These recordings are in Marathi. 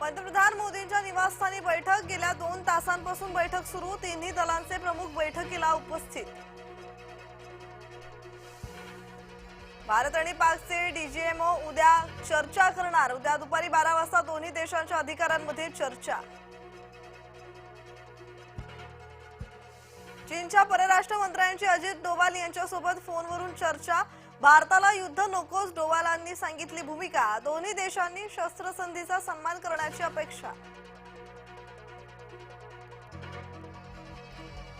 पंतप्रधान मोदींच्या निवासस्थानी बैठक. गेल्या दोन तासांपासून बैठक सुरू. तिन्ही दलांचे प्रमुख बैठकीला उपस्थित. भारत आणि पाकचे डीजीएमओ उद्या चर्चा करणार. उद्या दुपारी बारा वाजता दोन्ही देशांच्या अधिकाऱ्यांमध्ये चर्चा. चीनच्या परराष्ट्र मंत्र्यांची अजित डोवाल यांच्यासोबत फोनवरून चर्चा. भारताला युद्ध नकोच डोवालांनी सांगितली भूमिका. दोन्ही देशांनी शस्त्रसंधीचा सन्मान करण्याची अपेक्षा.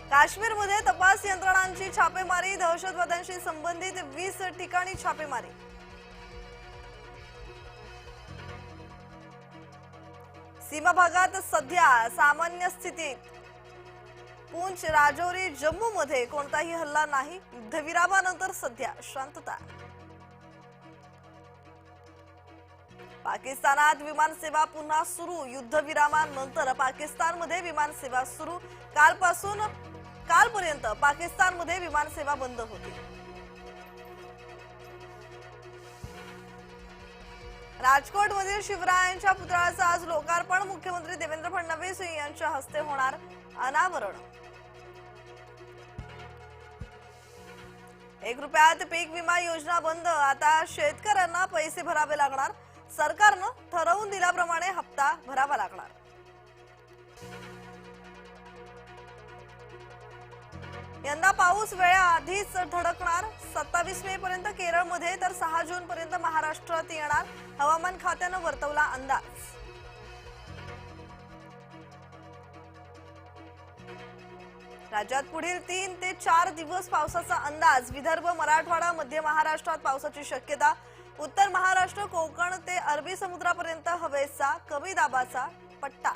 काश्मीरमध्ये तपास यंत्रणांची छापेमारी दहशतवाद्यांशी संबंधित वीस ठिकाणी छापेमारी. सीमा भागात सध्या सामान्य स्थितीत पूंछ राजौरी जम्मू मध्ये कोणताही हल्ला नाही. युद्धविरामानंतर सध्या शांतता. पाकिस्तानात विमानसेवा पुन्हा सुरू. युद्धविरामानंतर पाकिस्तानमध्ये विमानसेवा सुरू. कालपासून कालपर्यंत पाकिस्तानमध्ये विमानसेवा बंद होती. राजकोटमधील शिवरायांच्या पुतळ्याचं आज लोकार्पण. मुख्यमंत्री देवेंद्र फडणवीस यांच्या हस्ते होणार अनावरण. एक रुपयात पीक विमा योजना बंद. आता शेतकऱ्यांना पैसे भरावे लागणार. सरकारनं ठरवून दिल्याप्रमाणे हप्ता भरावा लागणार. यंदा पाऊस वेळेआधीच धडकणार. सत्तावीस मे पर्यंत केरळमध्ये तर सहा जून पर्यंत महाराष्ट्रात येणार. हवामान खात्यानं वर्तवला अंदाज. राज्यात पुढील तीन ते चार दिवस पावसाचा अंदाज. विदर्भ मराठवाडा मध्य महाराष्ट्रात पावसाची शक्यता. उत्तर महाराष्ट्र कोकण ते अरबी समुद्रापर्यंत हवेचा कमी दाबाचा पट्टा.